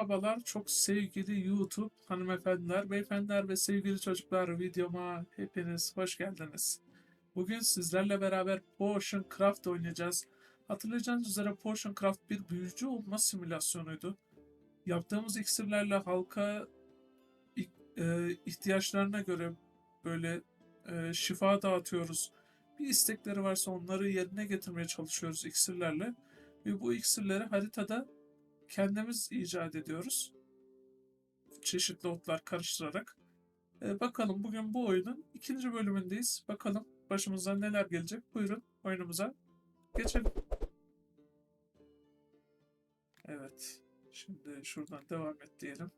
Merhabalar çok sevgili YouTube hanımefendiler, beyefendiler ve sevgili çocuklar videoma hepiniz hoş geldiniz. Bugün sizlerle beraber Potion Craft oynayacağız. Hatırlayacağınız üzere Potion Craft bir büyücü olma simülasyonuydu. Yaptığımız iksirlerle halka e, ihtiyaçlarına göre böyle e, şifa dağıtıyoruz. Bir istekleri varsa onları yerine getirmeye çalışıyoruz iksirlerle. Ve bu iksirleri haritada kendimiz icat ediyoruz. Çeşitli otlar karıştırarak. Ee, bakalım bugün bu oyunun ikinci bölümündeyiz. Bakalım başımıza neler gelecek. Buyurun oyunumuza geçelim. Evet. Şimdi şuradan devam et diyelim.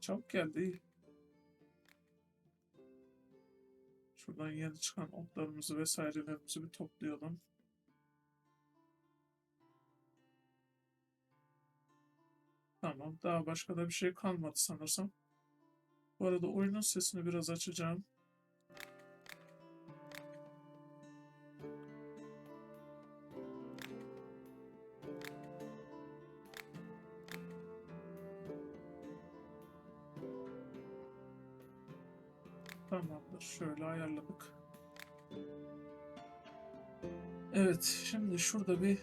Çabuk geldi iyi. Şuradan yeni çıkan otlarımızı vesairelerimizi bir toplayalım. Tamam. Daha başka da bir şey kalmadı sanırsam. Bu arada oyunun sesini biraz açacağım. Tamamdır. Şöyle ayarladık. Evet. Şimdi şurada bir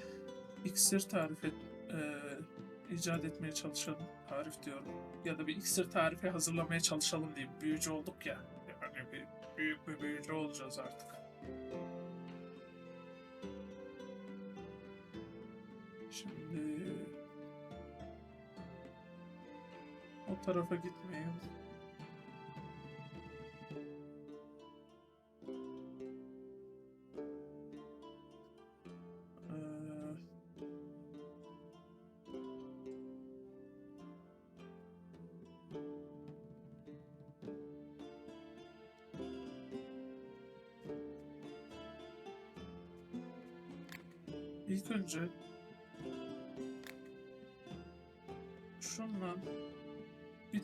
iksir tarif et, eee, icat etmeye çalışalım. Tarif diyorum. Ya da bir iksir tarifi hazırlamaya çalışalım diyeyim. Büyücü olduk ya. Yani bir büyük bir büyücü olacağız artık. Şimdi o tarafa gitmeyeyim.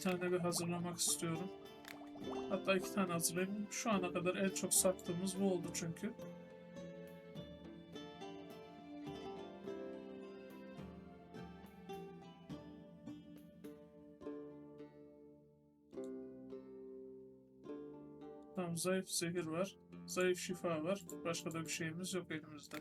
Tane bir hazırlamak istiyorum. Hatta iki tane hazırlayayım. Şu ana kadar en çok sattığımız bu oldu çünkü. Tamam zayıf zehir var. Zayıf şifa var. Başka da bir şeyimiz yok elimizde.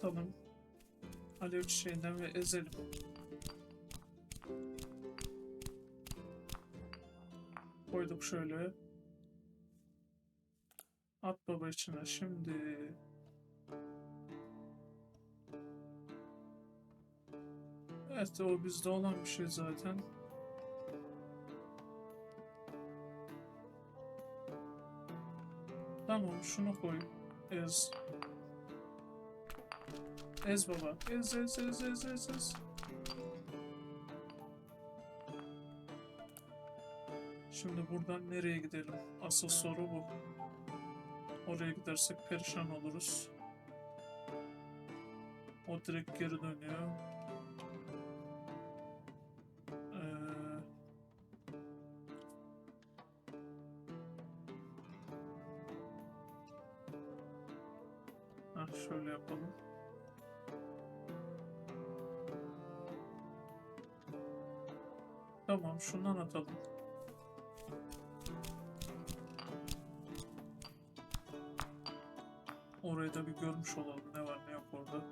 Atalım. Alev çiçeğinden ve ezelim. Koyduk şöyle. At baba içine. Şimdi Evet o bizde olan bir şey zaten. Tamam şunu koy. Ez. Ez baba. Ez ez ez ez ez ez. Şimdi buradan nereye gidelim? Asıl soru bu. Oraya gidersek perişan oluruz. O direkt geri dönüyor. Şundan atalım. Orayı da bir görmüş olalım. Ne var ne yok orada.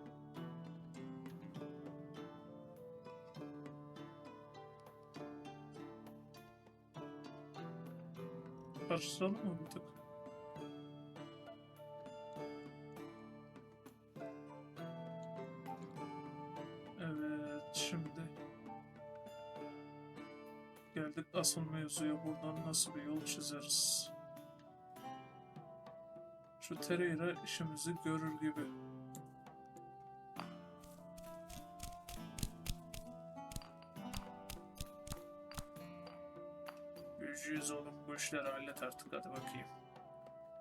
Karıştıralım mı bir tık? Mevzuya. Buradan nasıl bir yol çizeriz? Şu Tereyra işimizi görür gibi. Büyücüyüz oğlum. Bu işleri hallet artık hadi bakayım.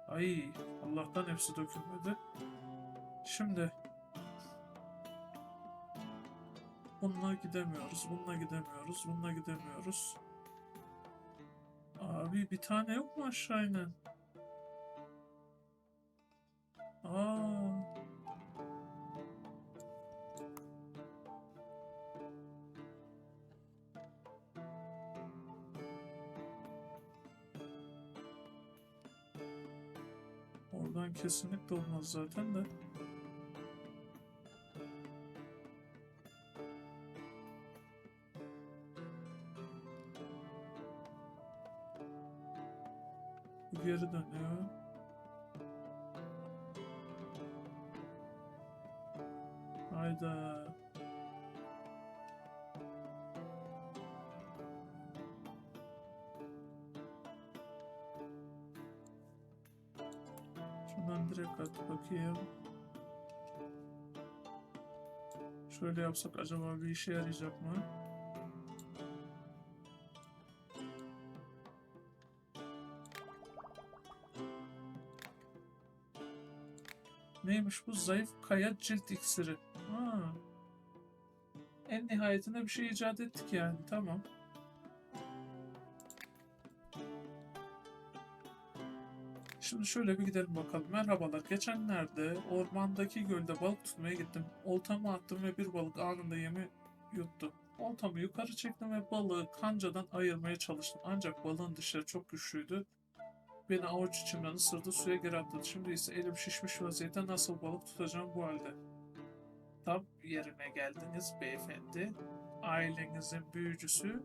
Ay Allah'tan hepsi dökülmedi. Şimdi bununla gidemiyoruz, bununla gidemiyoruz, bununla gidemiyoruz bir, bir tane yok mu aşağı inen? Aa. Oradan kesinlikle olmaz zaten de. Geri dönüyor. Hayda. Şundan direkt at bakayım. Şöyle yapsak acaba bir işe yarayacak mı? Neymiş bu? Zayıf kaya cilt iksiri. Ha. En nihayetinde bir şey icat ettik yani. Tamam. Şimdi şöyle bir gidelim bakalım. Merhabalar. Geçenlerde ormandaki gölde balık tutmaya gittim. Oltamı attım ve bir balık anında yemi yuttu. Oltamı yukarı çektim ve balığı kancadan ayırmaya çalıştım. Ancak balığın dişleri çok güçlüydü. Beni avuç içimden ısırdı, suya geri atladı. Şimdi ise elim şişmiş vaziyette nasıl balık tutacağım bu halde. Tam yerine geldiniz beyefendi. Ailenizin büyücüsü.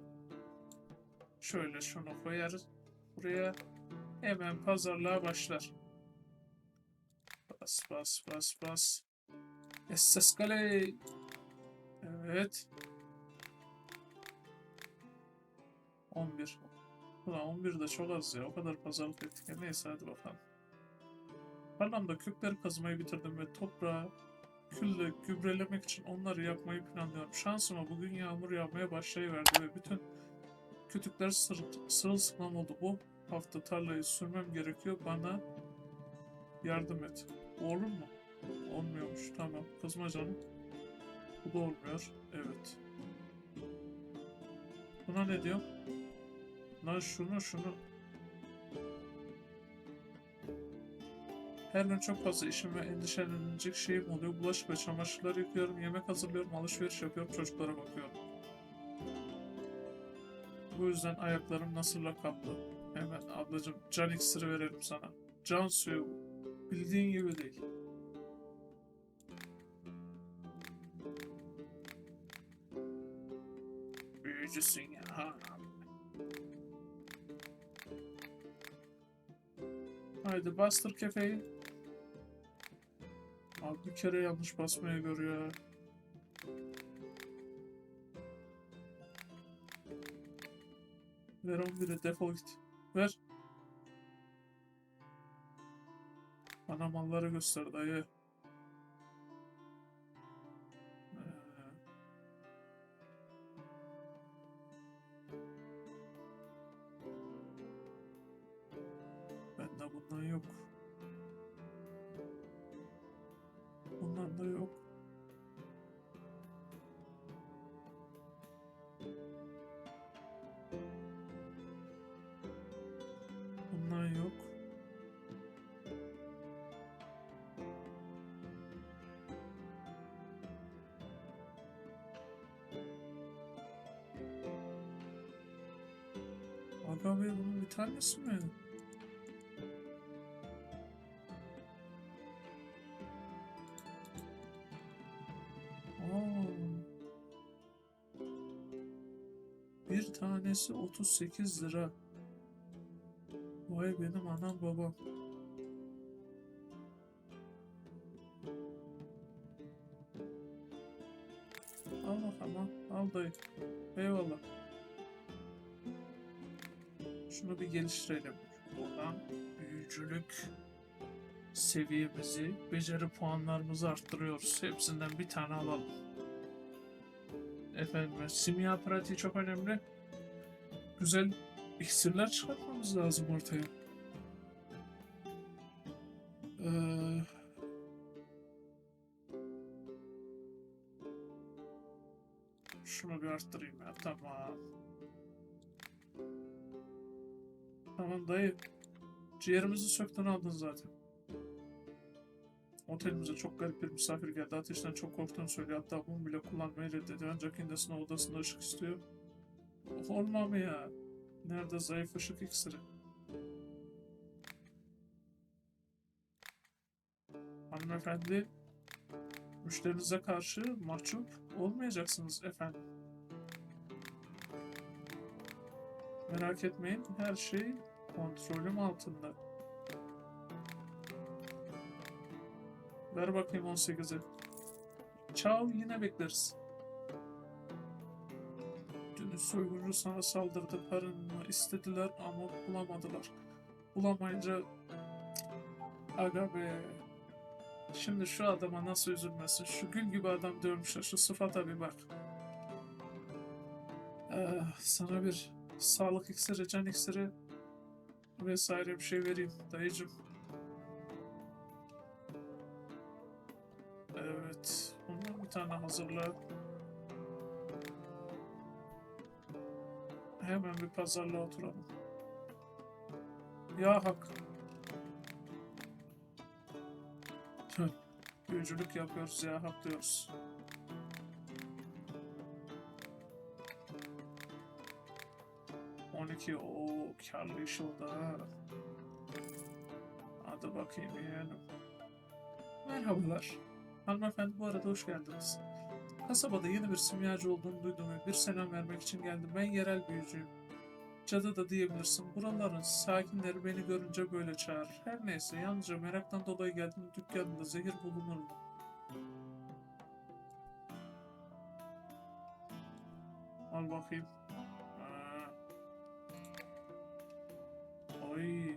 Şöyle şunu koyarız. Buraya hemen pazarlığa başlar. Bas bas bas bas. Esses kale. Evet. 11. Ulan 11 de çok az ya. O kadar pazarlık ettik. ya. Neyse hadi bakalım. Tarlamda kökleri kazmayı bitirdim ve toprağı külle gübrelemek için onları yapmayı planlıyorum. Şansıma bugün yağmur yağmaya başlayıverdi ve bütün kütükler sır, sırılsıklam oldu. Bu hafta tarlayı sürmem gerekiyor. Bana yardım et. Olur mu? Olmuyormuş. Tamam. Kızma canım. Bu da olmuyor. Evet. Buna ne diyor? Lan şunu şunu. Her gün çok fazla işim ve endişelenecek şeyim oluyor. Bulaşık ve çamaşırları yıkıyorum, yemek hazırlıyorum, alışveriş yapıyorum, çocuklara bakıyorum. Bu yüzden ayaklarım nasırla kaplı. Hemen ablacığım can iksiri verelim sana. Can suyu. Bildiğin gibi değil. Büyücüsün ya. Haydi bastır kefeyi. Abi bir kere yanlış basmaya görüyor. Ver 11'e defol git. Ver. Bana malları göster dayı. Bundan yok. Bundan da yok. Bundan yok. Aga Bey bunun bir tanesi mi? Tanesi 38 lira. Vay benim anam babam. Al bakalım al. Dayı. Eyvallah. Şunu bir geliştirelim. Buradan büyücülük seviyemizi, beceri puanlarımızı arttırıyoruz. Hepsinden bir tane alalım. Efendim, simya pratiği çok önemli. Güzel iksirler çıkartmamız lazım ortaya. Ee, şunu bir arttırayım ya. Tamam. Tamam dayı. Ciğerimizi söktün aldın zaten. Otelimize çok garip bir misafir geldi. Ateşten çok korktuğunu söylüyor. Hatta bunu bile kullanmayı reddediyor. Ancak kendisine odasında ışık istiyor. Olma mı ya? Nerede zayıf ışık iksiri? Hanımefendi, müşterinize karşı mahcup olmayacaksınız efendim. Merak etmeyin, her şey kontrolüm altında. Ver bakayım 18'i. Çao yine bekleriz. Dün soyguncu sana saldırdı. Paranı istediler ama bulamadılar. Bulamayınca aga be. Şimdi şu adama nasıl üzülmesin? Şu gül gibi adam dövmüşler. Şu sıfata bir bak. Ee, sana bir sağlık iksiri, can iksiri vesaire bir şey vereyim dayıcım. Evet. Bundan bir tane hazırla. Hemen bir pazarlığa oturalım. Ya hak. Büyücülük yapıyoruz ya hak diyoruz. On iki. Oo karlı iş oldu ha. Hadi bakayım yeğenim. Merhabalar. Hanımefendi bu arada hoş geldiniz. Kasabada yeni bir simyacı olduğunu duydum ve bir selam vermek için geldim. Ben yerel büyücüyüm. Cadı da diyebilirsin. Buraların sakinleri beni görünce böyle çağırır. Her neyse yalnızca meraktan dolayı geldim. Dükkanında zehir bulunur mu? Al bakayım. Ay.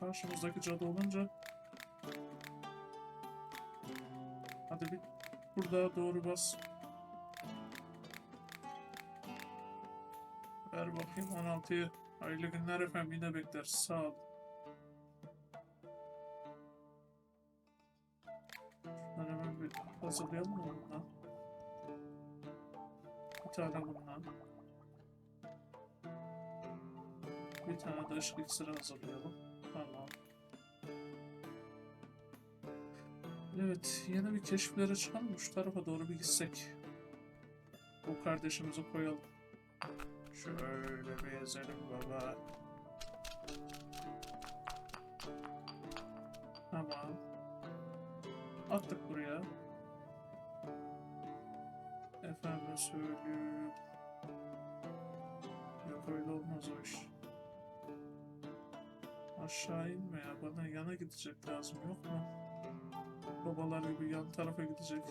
Karşımızdaki cadı olunca Hadi bir burada doğru bas. Ver bakayım 16'yı. Hayırlı günler efendim yine bekleriz. Sağ ol. Şunları hemen bir hazırlayalım mı bundan? Bir tane bundan. Bir tane de ışık iksiri hazırlayalım. Tamam. Evet, yeni bir keşiflere çıkalım. Şu tarafa doğru bir gitsek. Bu kardeşimizi koyalım. Şöyle bir ezelim baba. Tamam. Attık buraya. Efendim söyleyeyim. Yok öyle olmaz o iş. Aşağı inme ya. Bana yana gidecek lazım yok mu? Babalar gibi yan tarafa gidecek.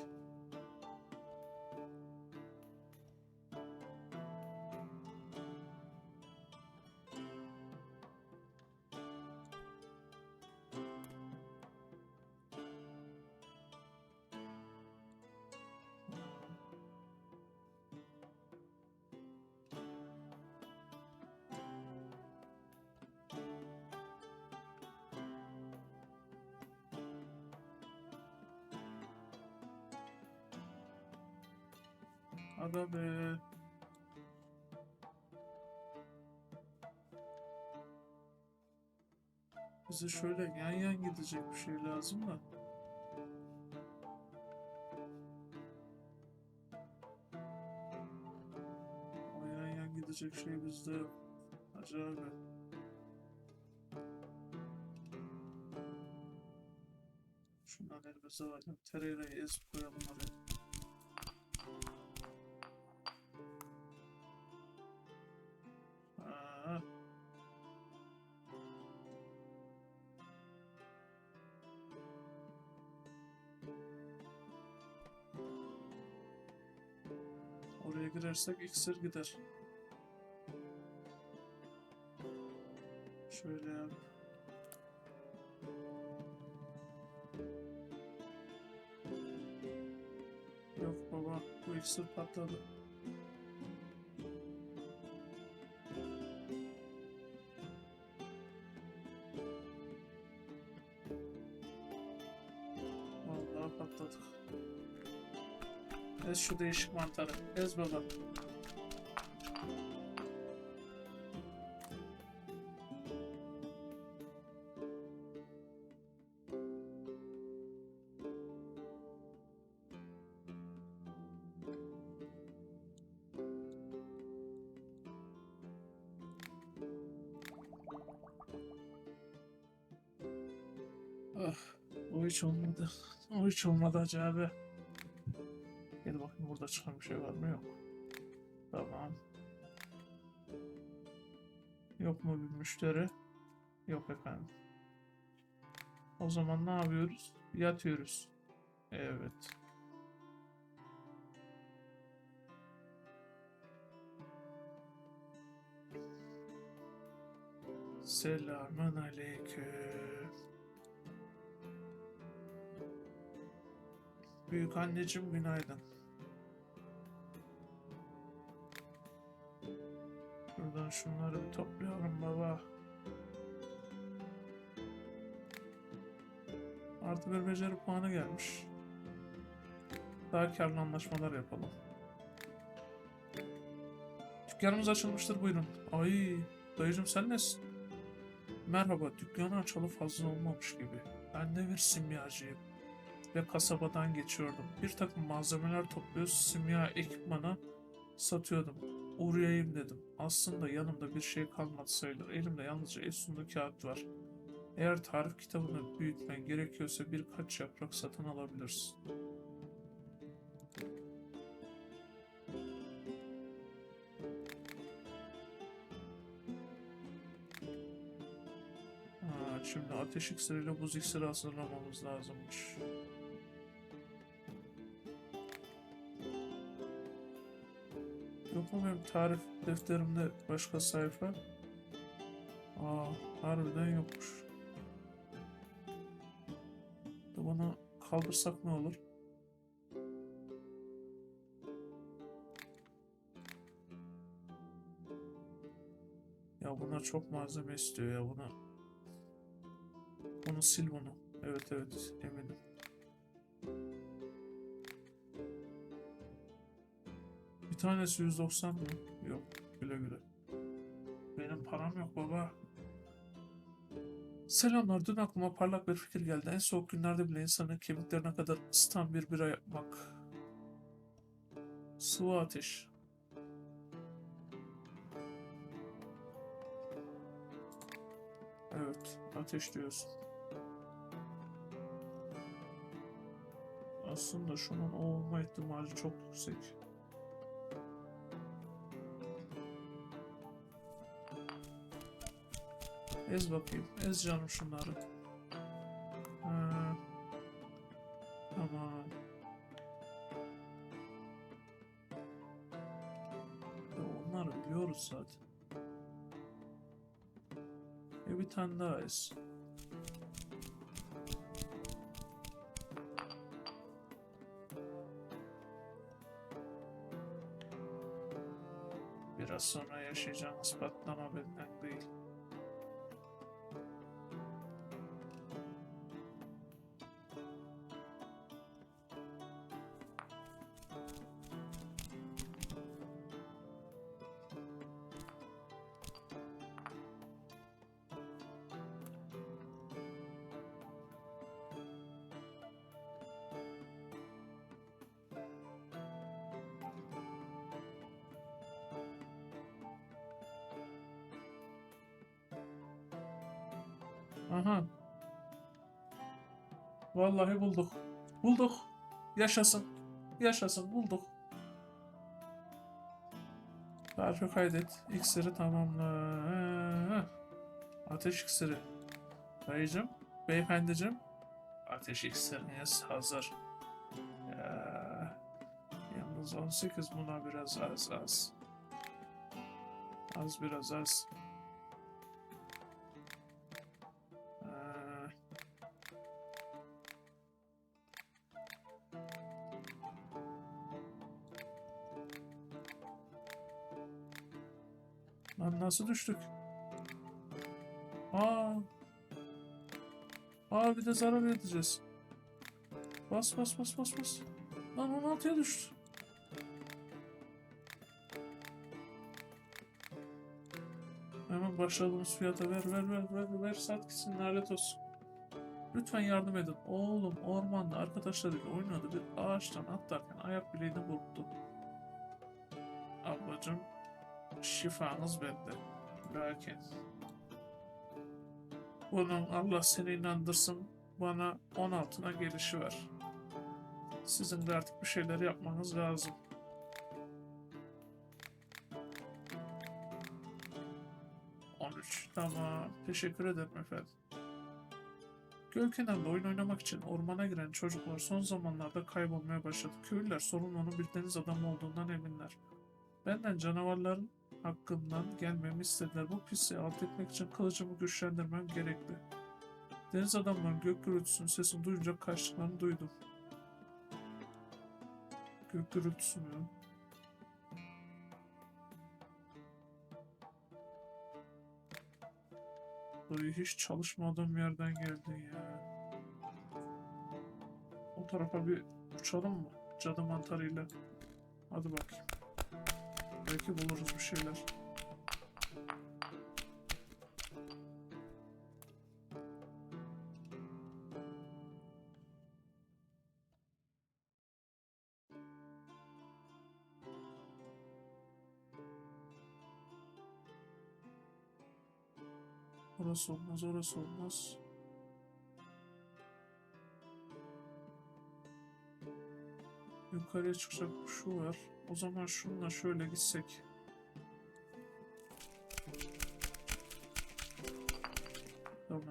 Aga be. Bize şöyle yan yan gidecek bir şey lazım da. O yan yan gidecek şey bizde abi. Şundan elimize alalım. Tereyağıyı ezip koyalım oraya. Girersek iksir gider. Şöyle yap. Yok baba, bu iksir patladı. Ez şu değişik mantarı. Ez baba. Ah, o hiç olmadı. O hiç olmadı acaba burada çıkan bir şey var mı? Yok. Tamam. Yok mu bir müşteri? Yok efendim. O zaman ne yapıyoruz? Yatıyoruz. Evet. Selamun aleyküm. Büyük anneciğim günaydın. Buradan şunları toplayalım baba. Artı bir beceri puanı gelmiş. Daha karlı anlaşmalar yapalım. Dükkanımız açılmıştır buyurun. Ay dayıcım sen nesin? Merhaba dükkanı açalı fazla olmamış gibi. Ben de bir simyacıyım. Ve kasabadan geçiyordum. Bir takım malzemeler topluyor simya ekipmana satıyordum. Uğrayayım dedim. Aslında yanımda bir şey kalmadı sayılır. Elimde yalnızca Efsunlu kağıt var. Eğer tarif kitabını büyütmen gerekiyorsa birkaç yaprak satın alabilirsin. Şimdi ateş iksiriyle buz iksiri hazırlamamız lazımmış. Yok mu benim tarif defterimde başka sayfa? Aa, harbiden yokmuş. Da Bunu kaldırsak ne olur? Ya bunlar çok malzeme istiyor ya buna. Bunu sil bunu. Evet evet eminim. Bir tanesi 190 mı? Yok. Güle güle. Benim param yok baba. Selamlar. Dün aklıma parlak bir fikir geldi. En soğuk günlerde bile insanın kemiklerine kadar ısıtan bir bira yapmak. Sıvı ateş. Evet. Ateş diyorsun. Aslında şunun olma ihtimali çok yüksek. Ez bakayım. Ez canım şunları. Ha. Tamam. Ya onları biliyoruz zaten. E bir tane daha ez. Biraz sonra yaşayacağımız patlama benden değil. Aha. Vallahi bulduk. Bulduk. Yaşasın. Yaşasın bulduk. Tarifi kaydet. İksiri tamamla. Ateş iksiri. Dayıcım, beyefendicim. Ateş iksiriniz hazır. Ya, yalnız 18 buna biraz az az. Az biraz az. Nasıl düştük? Aa. Aa bir de zarar edeceğiz. Bas bas bas bas bas. Lan 16'ya düştü. Hemen başladığımız fiyata ver ver ver ver ver sat gitsin lanet olsun. Lütfen yardım edin. Oğlum ormanda arkadaşlarıyla oynadı bir ağaçtan atlarken ayak bileğini burktu. Ablacım şifanız bende. Lakin bunun Allah seni inandırsın bana 10 altına gelişi ver. Sizin de artık bir şeyler yapmanız lazım. Tamam. Teşekkür ederim efendim. Göl kenarında oyun oynamak için ormana giren çocuklar son zamanlarda kaybolmaya başladı. Köylüler sorumlunun bir deniz adamı olduğundan eminler. Benden canavarların hakkından gelmemi istediler. Bu pisliği alt etmek için kılıcımı güçlendirmem gerekli. Deniz adamların gök gürültüsünün sesini duyunca kaçtıklarını duydum. Gök gürültüsü mü? Hiç çalışmadığım yerden geldin ya. O tarafa bir uçalım mı? Cadı mantarıyla. Hadi bakayım. Belki buluruz bir şeyler. Orası olmaz, orası olmaz. Yukarıya çıkacak şu var. O zaman şununla şöyle gitsek. Tamam.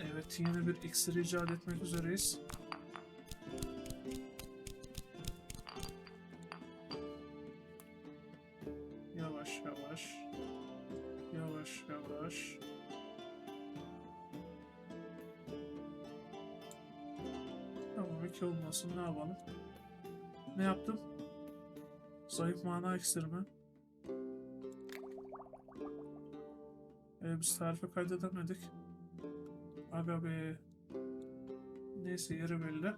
Evet, yeni bir iksir icat etmek üzereyiz. Zayıf mana iksiri? Ee, biz tarife kaydedemedik. Aga be. Neyse yeri belli.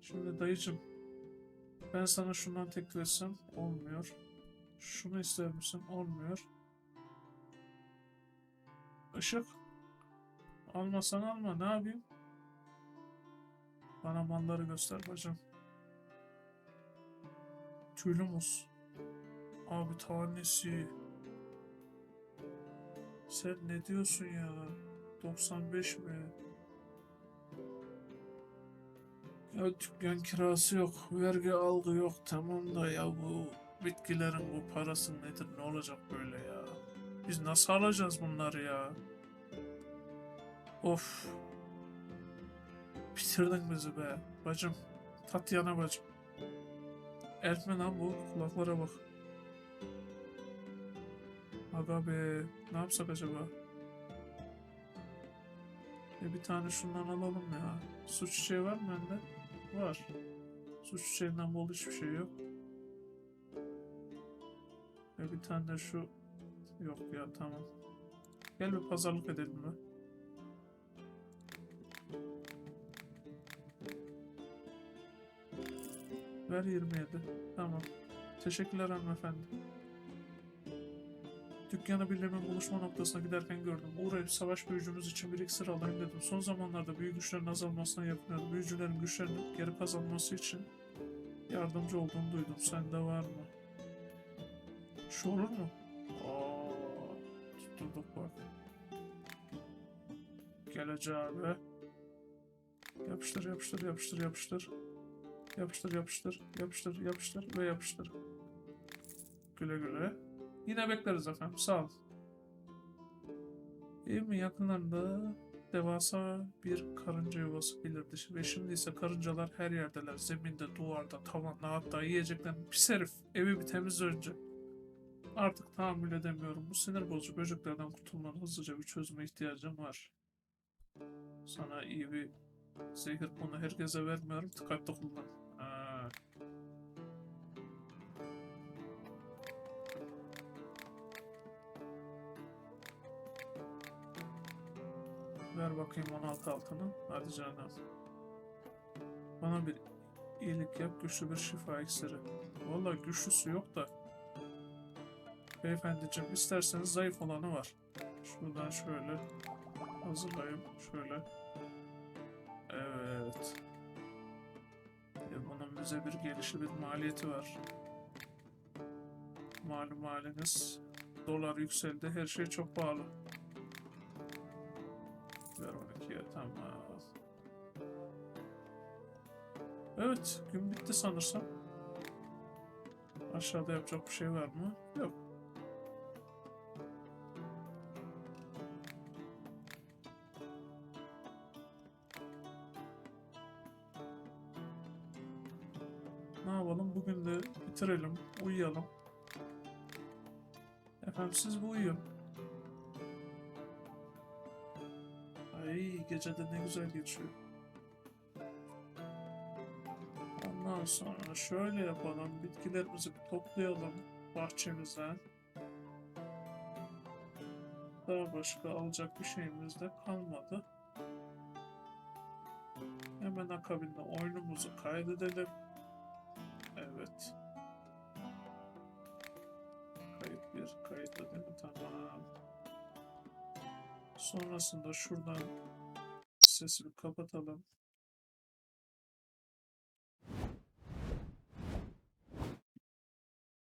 Şimdi dayıcım. Ben sana şundan teklif etsem olmuyor. Şunu ister misin? Olmuyor. Işık. Almasan alma. Ne yapayım? Bana malları göster bacım. Tüylü muz. Abi tanesi. Sen ne diyorsun ya? 95 mi? Ya dükkan kirası yok, vergi algı yok tamam da ya bu bitkilerin bu parası nedir ne olacak böyle ya? Biz nasıl alacağız bunları ya? Of. Bitirdin bizi be bacım. Tatyana bacım. Elf mi lan bu? Kulaklara bak. Aga be. Ne yapsak acaba? E bir tane şundan alalım ya. Su çiçeği var mı bende? Var. Su çiçeğinden bol hiçbir şey yok. Ve bir tane de şu yok ya tamam. Gel bir pazarlık edelim mi? Ver 27. Tamam. Teşekkürler hanımefendi. Dükkanı birlemin buluşma noktasına giderken gördüm. Uğrayıp savaş büyücümüz için bir iksir alayım dedim. Son zamanlarda büyü güçlerin azalmasına yakınıyorum. Büyücülerin güçlerinin geri kazanması için yardımcı olduğunu duydum. Sende var mı? Şu olur mu? Aa, tutturduk bak. Gelece abi. Yapıştır, yapıştır, yapıştır, yapıştır. Yapıştır, yapıştır, yapıştır, yapıştır ve yapıştır. Güle güle. Yine bekleriz efendim. Sağ olun. Evimin yakınlarında devasa bir karınca yuvası belirdi. Ve şimdi ise karıncalar her yerdeler. Zeminde, duvarda, tavanda hatta yiyeceklerin pis herif. Evi bir temizle önce. Artık tahammül edemiyorum. Bu sinir bozucu böceklerden kurtulmanın hızlıca bir çözüme ihtiyacım var. Sana iyi bir zehir bunu herkese vermiyorum. Dikkatli kullan. Ha. Ver bakayım 16 altını. Hadi canım. Bana bir iyilik yap. Güçlü bir şifa iksiri. Valla güçlüsü yok da. Beyefendiciğim isterseniz zayıf olanı var. Şuradan şöyle hazırlayayım. Şöyle. Evet. E bunun bize bir gelişi bir maliyeti var. Malum haliniz. Dolar yükseldi. Her şey çok pahalı. Ver 12'ye tamam. Evet. Gün bitti sanırsam. Aşağıda yapacak bir şey var mı? Yok. Bitirelim. Uyuyalım. Efendim siz bu uyuyun. Ay gecede ne güzel geçiyor. Ondan sonra şöyle yapalım. Bitkilerimizi toplayalım bahçemizden. Daha başka alacak bir şeyimiz de kalmadı. Hemen akabinde oyunumuzu kaydedelim. Evet. Sonrasında şuradan sesini kapatalım.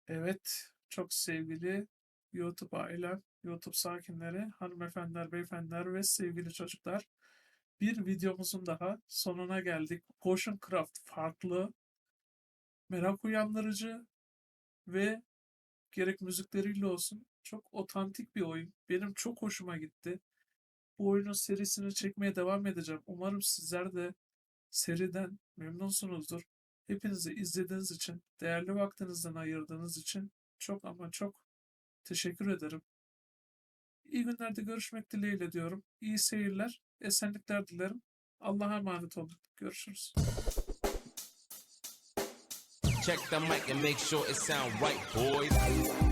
Evet, çok sevgili YouTube ailem, YouTube sakinleri, hanımefendiler, beyefendiler ve sevgili çocuklar. Bir videomuzun daha sonuna geldik. Potion Craft farklı, merak uyandırıcı ve gerek müzikleriyle olsun çok otantik bir oyun. Benim çok hoşuma gitti. Bu oyunun serisini çekmeye devam edeceğim. Umarım sizler de seriden memnunsunuzdur. Hepinizi izlediğiniz için, değerli vaktinizden ayırdığınız için çok ama çok teşekkür ederim. İyi günlerde görüşmek dileğiyle diyorum. İyi seyirler, esenlikler dilerim. Allah'a emanet olun. Görüşürüz. Check the mic and make sure it sound right, boys.